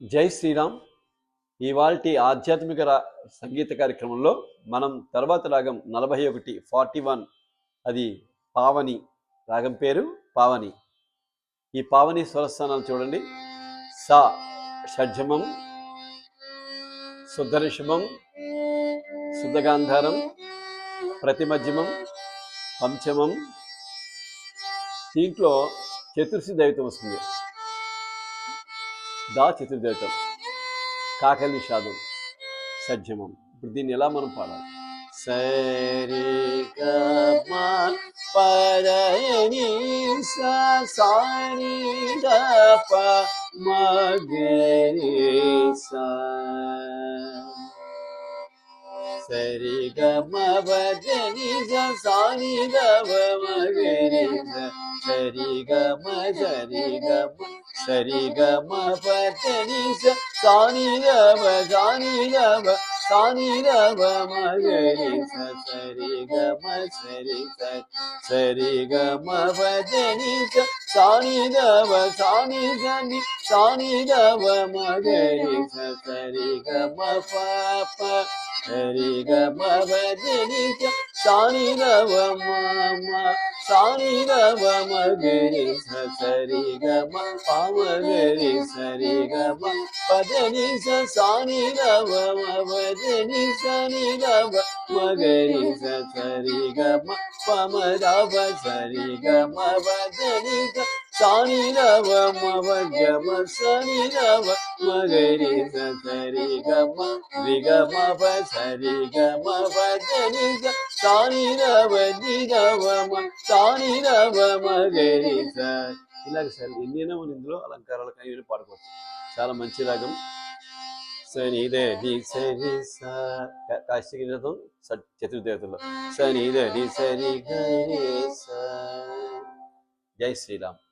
జై శ్రీరామ్. ఇవాల్టి ఆధ్యాత్మిక సంగీత కార్యక్రమంలో మనం తర్వాత రాగం నలభై ఒకటి ఫార్టీ వన్ అది పావని రాగం పేరు పావని. ఈ పావని స్వరస్థానాలు చూడండి. సా షడ్జమం శుద్ధరిషమం శుద్ధగాంధారం ప్రతిమధ్యమం పంచమం. దీంట్లో చతుర్సి దైవతం వస్తుంది. దా చతుర్దైతం కాకలి నిషాదం సజ్జమం. ఇప్పుడు దీన్ని ఎలా మనం పాడాలి? సరి గ మ సరి గ మ పదని స సాని సరి గమ సరి గమ ಸರಿ ಗಮ ಪನಿ ಸಾನಿ ರವ ಸಾನಿ ರವ ಸಾನಿ ರವ ಮಗರಿ ಸರಿ ಗಮ ಸರಿ ಸರಿ ಗಮ ಪನಿ ಸಾನಿ ರವ ಸಾನಿ ಸನಿ ಸಾನಿ ರವ ಮಗರಿ ಸರಿ ಗಮ ಪಾಪ ಸರಿ ಗಮ ಪನಿ ಸಾನಿ ರವ ಮಾಮ ಸಾನಿ ರವ ಮಗರಿ ಸರಿ ಗಮ ಪಾಮಗರಿ ಸರಿ ಗಮ ಪದನಿ ಸ ಸಾನಿ ರವ ಪದನಿ ಸನಿ ರವ ಮಗರಿ ಸರಿ ಗಮ ಪಮ ರವ ಸರಿ ಗಮ ಪದನಿ ಸ ಸಾನಿ ರವ ಮವ ಗಮ ಸನಿ ರವ ಮಗರಿ ಸರಿ ಗಮ ರಿಗಮ ಸರಿ ಗಮ ಪದನಿ ಸ గ మ పదని స సాని ఇలాగ సార్ ఎన్నైనా మనం ఇందులో అలంకారాలు కానీ పాడుకోవచ్చు. చాలా మంచి రాగం. సని ద సరి స. కాశీ రథం చతుర్దేవతలో సని ద ది సరి గరి జై శ్రీరామ్.